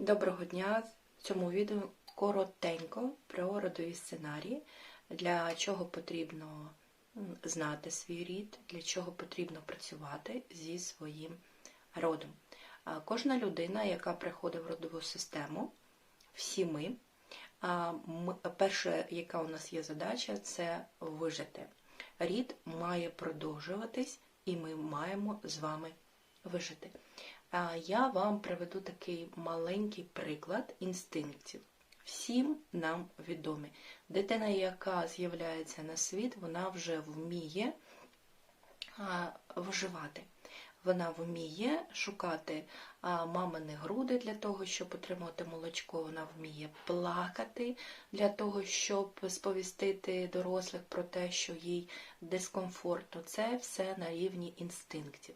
Доброго дня! В цьому відео коротенько про родові сценарії, для чого потрібно знати свій рід, для чого потрібно працювати зі своїм родом. Кожна людина, яка приходить в родову систему, всі ми- перша, яка у нас є задача, це вижити. Рід має продовжуватись, і ми маємо з вами вижити. Я вам приведу такий маленький приклад інстинктів. Всім нам відомі. Дитина, яка з'являється на світ, вона вже вміє виживати. Вона вміє шукати мамини груди для того, щоб отримати молочко. Вона вміє плакати для того, щоб сповістити дорослих про те, що їй дискомфортно. Це все на рівні інстинктів.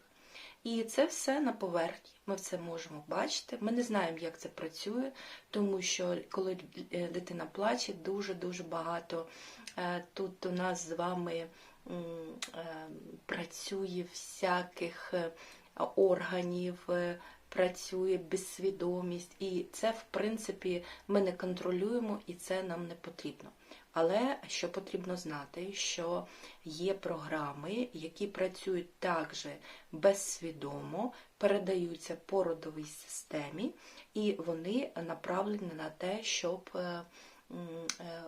І це все на поверхні. Ми це можемо бачити. Ми не знаємо, як це працює, тому що коли е, дитина плаче, дуже-дуже багато е, тут у нас з вами е, працює всяких органів, працює безсвідомість, і це, в принципі, ми не контролюємо, і це нам не потрібно. Але що потрібно знати, що є програми, які працюють також безсвідомо, передаються по родовій системі, і вони направлені на те, щоб е, е,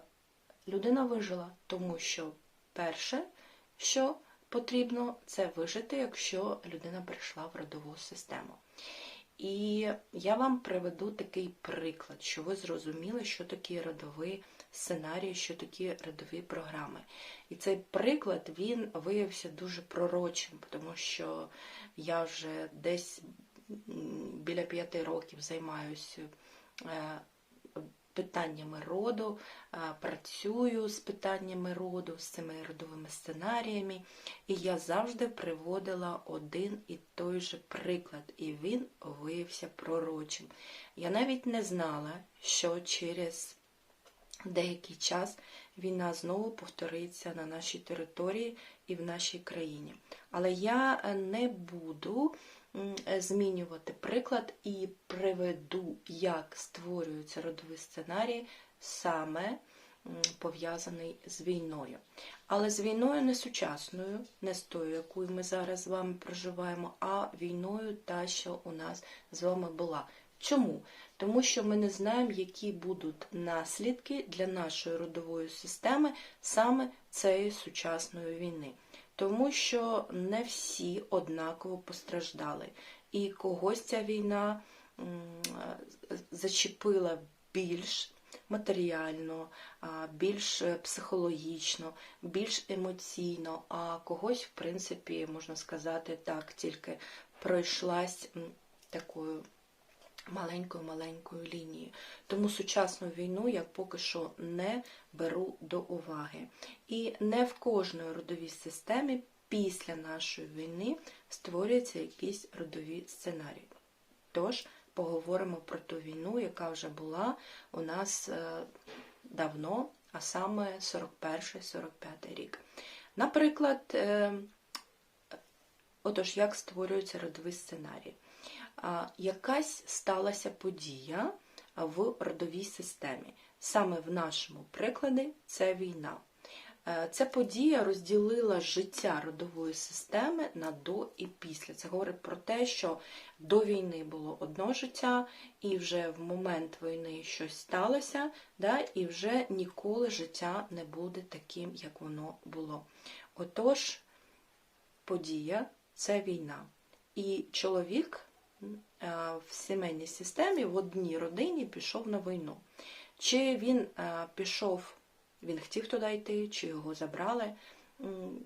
людина вижила. Тому що перше, що потрібно, це вижити, якщо людина прийшла в родову систему. І я вам приведу такий приклад, що ви зрозуміли, що такі родові сценарії, що такі родові програми. І цей приклад він виявився дуже пророчим, тому що я вже десь біля п'яти років займаюся е, питаннями роду, е, працюю з питаннями роду, з цими родовими сценаріями, і я завжди приводила один і той же приклад, і він виявився пророчим. Я навіть не знала, що через деякий час війна знову повториться на нашій території і в нашій країні. Але я е, не буду е, змінювати приклад і приведу, як створюються родові сценарії саме пов'язаний з війною. Але з війною не сучасною, не з тою, яку ми зараз з вами проживаємо, а війною та, що у нас з вами була. Чому? Тому що ми не знаємо, які будуть наслідки для нашої родової системи саме цієї сучасної війни. Тому що не всі однаково постраждали. І когось ця війна зачепила більш матеріально, більш е, психологічно, більш емоційно, а когось, в принципі, можна сказати так, тільки пройшлась такою маленькою-маленькою лінією. Тому сучасну війну я поки що не беру до уваги. І не в кожної родовій системі після нашої війни створюються якісь родові сценарії. Тож поговоримо про ту війну, яка вже була у нас е, давно, а саме 41-45 рік. Наприклад, е, отож, як створюються родові сценарії? Якась сталася подія в родовій системі. Саме в нашому прикладі це війна. Е, Ця подія розділила життя родової системи на до і після. Це говорить про те, що до війни було одно життя, і вже в момент війни щось сталося, да, і вже ніколи життя не буде таким, як воно було. Отож, подія це війна. І чоловік в сімейній системі в одній родині пішов на війну. Чи він е, пішов, він хотів туди йти, чи його забрали,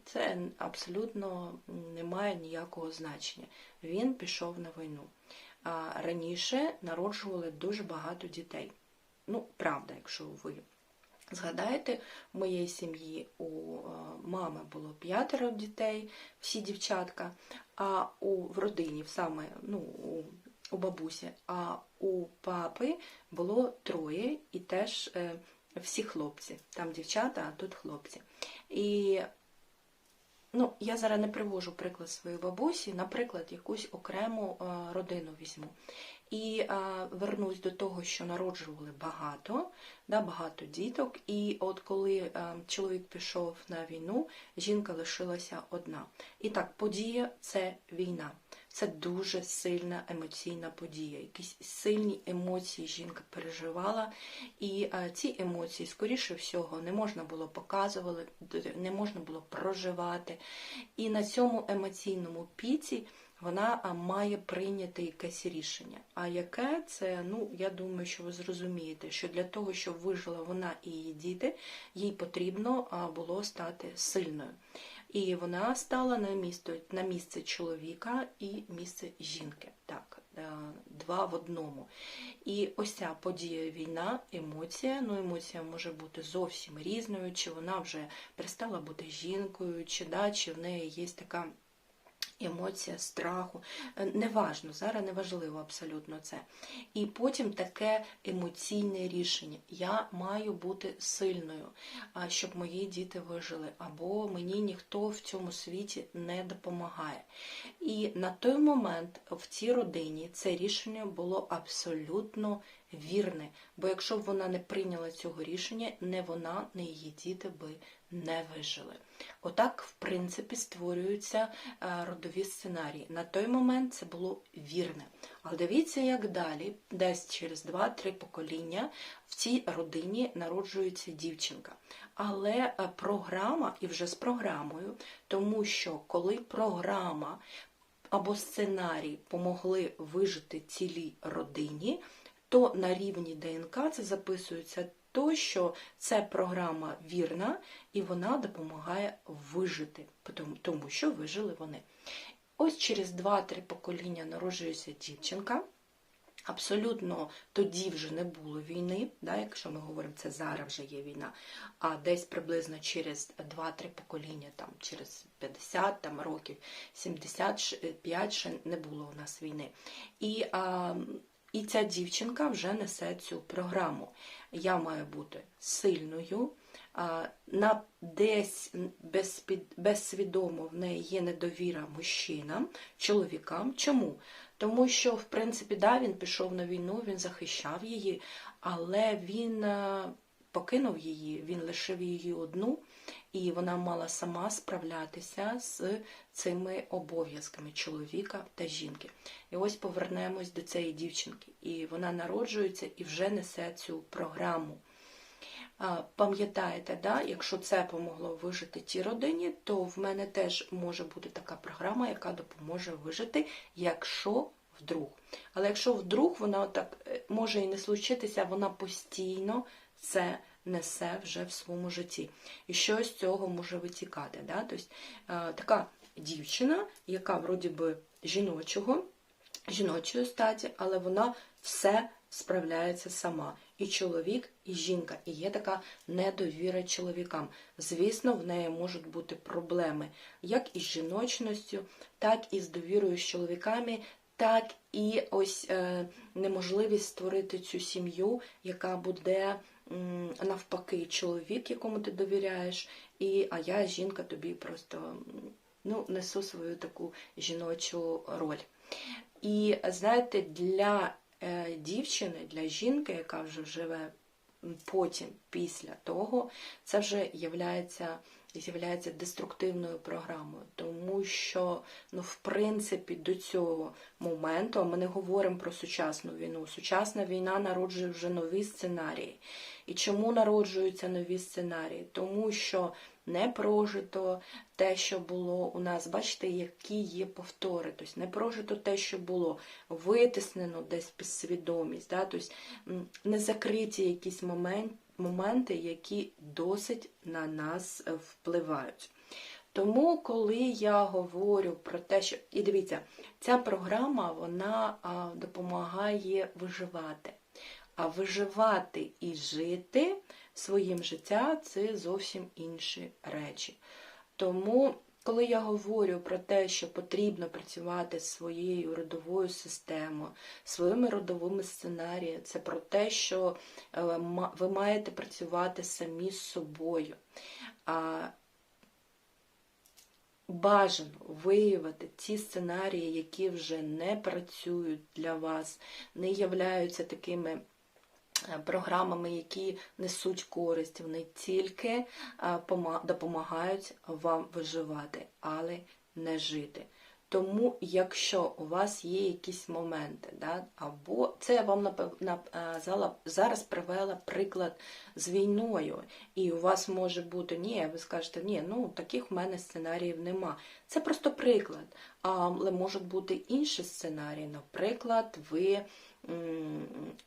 це абсолютно не має ніякого значення. Він пішов на війну. Раніше народжували дуже багато дітей. Ну, правда, якщо ви Згадаєте, в моєї сім'ї у е, мами було п'ятеро дітей, всі дівчатка, а у в родині, саме ну, у, у бабусі, а у папи було троє і теж е, всі хлопці. Там дівчата, а тут хлопці. І ну, я зараз не привожу приклад своєї бабусі, наприклад, якусь окрему е, родину візьму. І а, вернусь до того, що народжували багато, да, багато діток. І от коли а, чоловік пішов на війну, жінка лишилася одна. І так, подія це війна. Це дуже сильна емоційна подія. Якісь сильні емоції жінка переживала, і ці емоції, скоріше всього, не можна було показувати, не можна було проживати. І на цьому емоційному піці вона має прийняти якесь рішення. А яке це, ну я думаю, що ви зрозумієте, що для того, щоб вижила вона і її діти, їй потрібно було стати сильною. І вона стала на місце, на місце чоловіка і місце жінки. Так, е, два в одному. І ось ця подія війна, емоція. Ну, емоція може бути зовсім різною, чи вона вже перестала бути жінкою, чи да, чи в неї є така. Емоція страху, Е, неважно, зараз неважливо абсолютно це. І потім таке емоційне рішення. Я маю бути сильною, щоб мої діти вижили, або мені ніхто в цьому світі не допомагає. І на той момент в цій родині це рішення було абсолютно вірне. Бо якщо б вона не прийняла цього рішення, не вона, не її діти би не вижили. Отак, в принципі, створюються е, родові сценарії. На той момент це було вірне. Але дивіться, як далі, десь через 2-3 покоління в цій родині народжується дівчинка. Але е, програма, і вже з програмою, тому що коли програма або сценарій помогли вижити цілій родині, то на рівні ДНК це записується то, що це програма вірна і вона допомагає вижити, тому що вижили вони. Ось через 2-3 покоління народжується дівчинка. Абсолютно тоді вже не було війни, да, якщо ми говоримо, це зараз вже є війна, а десь приблизно через 2-3 покоління, там, через 50 там, років, 75 ще не було у нас війни. І а, і ця дівчинка вже несе цю програму. Я маю бути сильною, на десь безсвідомо в неї є недовіра мужчинам, чоловікам. Чому? Тому що, в принципі, да, він пішов на війну, він захищав її, але він покинув її, він лишив її одну, і вона мала сама справлятися з цими обов'язками чоловіка та жінки. І ось повернемось до цієї дівчинки. І вона народжується і вже несе цю програму. Пам'ятаєте, да, якщо це помогло вижити тій родині, то в мене теж може бути така програма, яка допоможе вижити, якщо вдруг. Але якщо вдруг вона так е, може і не случитися, вона постійно це несе вже в своєму житті. І що з цього може витікати. Да? Тобто, е, така дівчина, яка вроді би жіночого, жіночої статі, але вона все справляється сама. І чоловік, і жінка. І є така недовіра чоловікам. Звісно, в неї можуть бути проблеми як із жіночністю, так і з довірою з чоловіками, так і ось е, неможливість створити цю сім'ю, яка буде навпаки чоловік, якому ти довіряєш, і а я, жінка, тобі просто ну, несу свою таку жіночу роль. І знаєте, для е, дівчини, для жінки, яка вже живе потім, після того, це вже являється з'являється деструктивною програмою, тому що, ну, в принципі, до цього моменту ми не говоримо про сучасну війну. Сучасна війна народжує вже нові сценарії. І чому народжуються нові сценарії? Тому що не прожито те, що було у нас, бачите, які є повтори. Тобто не прожито те, що було, витиснено десь підсвідомість, да? тобто не закриті якісь моменти моменти, які досить на нас е, впливають. Тому, коли я говорю про те, що. І дивіться, ця програма вона допомагає виживати. А виживати і жити своїм життя це зовсім інші речі. Тому коли я говорю про те, що потрібно працювати з своєю родовою системою, своїми родовими сценаріями, це про те, що е, ви маєте працювати самі з собою. бажано виявити ті сценарії, які вже не працюють для вас, не являються такими програмами, які несуть користь, вони тільки е, допомагають вам виживати, але не жити. Тому, якщо у вас є якісь моменти, да, або це я вам напев- нап- е, зараз привела приклад з війною, і у вас може бути ні, ви скажете, ні, ну таких в мене сценаріїв нема. Це просто приклад. Але можуть бути інші сценарії. Наприклад, ви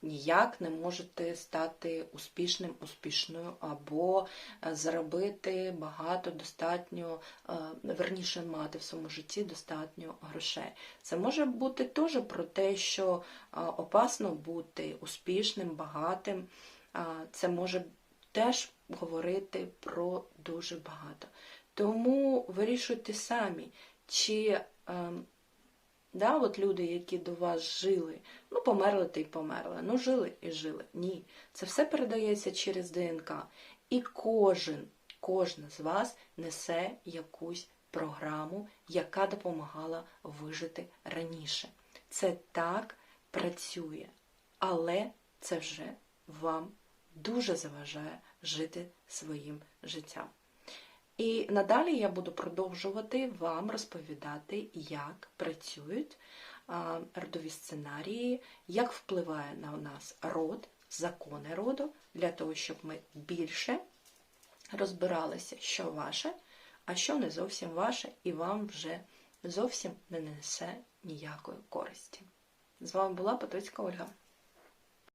ніяк не можете стати успішним, успішною, або е, заробити багато, достатньо, е, верніше мати в своєму житті достатньо грошей. Це може бути теж про те, що е, опасно бути успішним, багатим. Це може теж говорити про дуже багато. Тому вирішуйте самі, чи ем, да, от люди, які до вас жили, ну померли та й померли, ну жили і жили. Ні, це все передається через ДНК. І кожен, кожна з вас несе якусь програму, яка допомагала вижити раніше. Це так працює, але це вже вам дуже заважає жити своїм життям. І надалі я буду продовжувати вам розповідати, як працюють родові сценарії, як впливає на нас род, закони роду, для того, щоб ми більше розбиралися, що ваше, а що не зовсім ваше, і вам вже зовсім не несе ніякої користі. З вами була Потоцька Ольга.